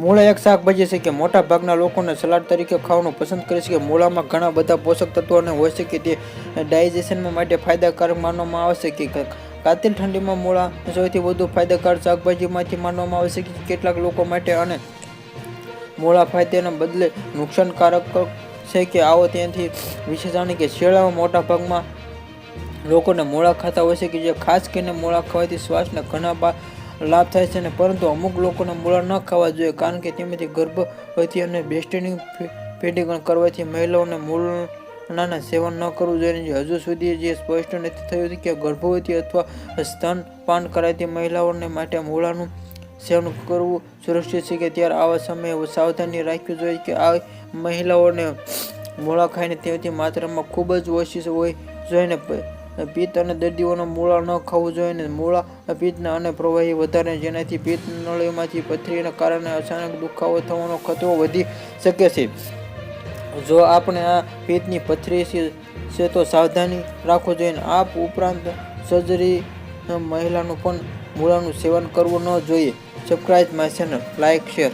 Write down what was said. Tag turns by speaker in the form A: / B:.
A: મૂળા એક શાકભાજી છે કે મોટા ભાગના લોકોને સલાડ તરીકે ખાવાનું પસંદ કરે છે કે મૂળામાં ઘણા બધા પોષક તત્વોને હોય છે કે તે ડાયજેશનમાં માટે ફાયદાકારક માનવામાં આવે છે કે કાતિલ ઠંડીમાં મૂળા સૌથી વધુ ફાયદાકારક શાકભાજીમાંથી માનવામાં આવે છે કે કેટલાક લોકો માટે અને મૂળા ફાયદાના બદલે નુકસાનકારક છે કે આવો ત્યાંથી વિશે જાણે કે શિયાળામાં મોટા ભાગમાં લોકોને મૂળા ખાતા હોય છે કે જે ખાસ કરીને મૂળા ખાવાથી શ્વાસને ઘણા લાભ થાય છે અને પરંતુ અમુક લોકોને મૂળા ન ખાવા જોઈએ, કારણ કે તેમાંથી ગર્ભવતી અને બ્રેસ્ટની પેઢીકરણ કરવાથી મહિલાઓને મૂળનાના સેવન ન કરવું જોઈએ. હજુ સુધી જે સ્પષ્ટ નથી થયું કે ગર્ભવતી અથવા સ્તનપાન કરાતી મહિલાઓને માટે મૂળાનું સેવન કરવું સુરક્ષિત છે કે ત્યારે આવા સમયે સાવધાની રાખવી જોઈએ કે આ મહિલાઓને મૂળા ખાઈને તેથી માત્રામાં ખૂબ જ ઓછી હોય જોઈએ ને પિત્ત અને દર્દીઓને મૂળા ન ખાવું જોઈએ ને મૂળા પિત્તના અને પ્રવાહી વધારે જેનાથી પિત્ત નળીમાંથી પથરીના કારણે અચાનક દુખાવો થવાનો ખતરો વધી શકે છે. જો આપણે આ પિત્તની પથરી છે- તો સાવધાની રાખવું જોઈએ આ ઉપરાંત સર્જરી મહિલાનું પણ મૂળાનું સેવન કરવું ન જોઈએ. Subscribe my channel like share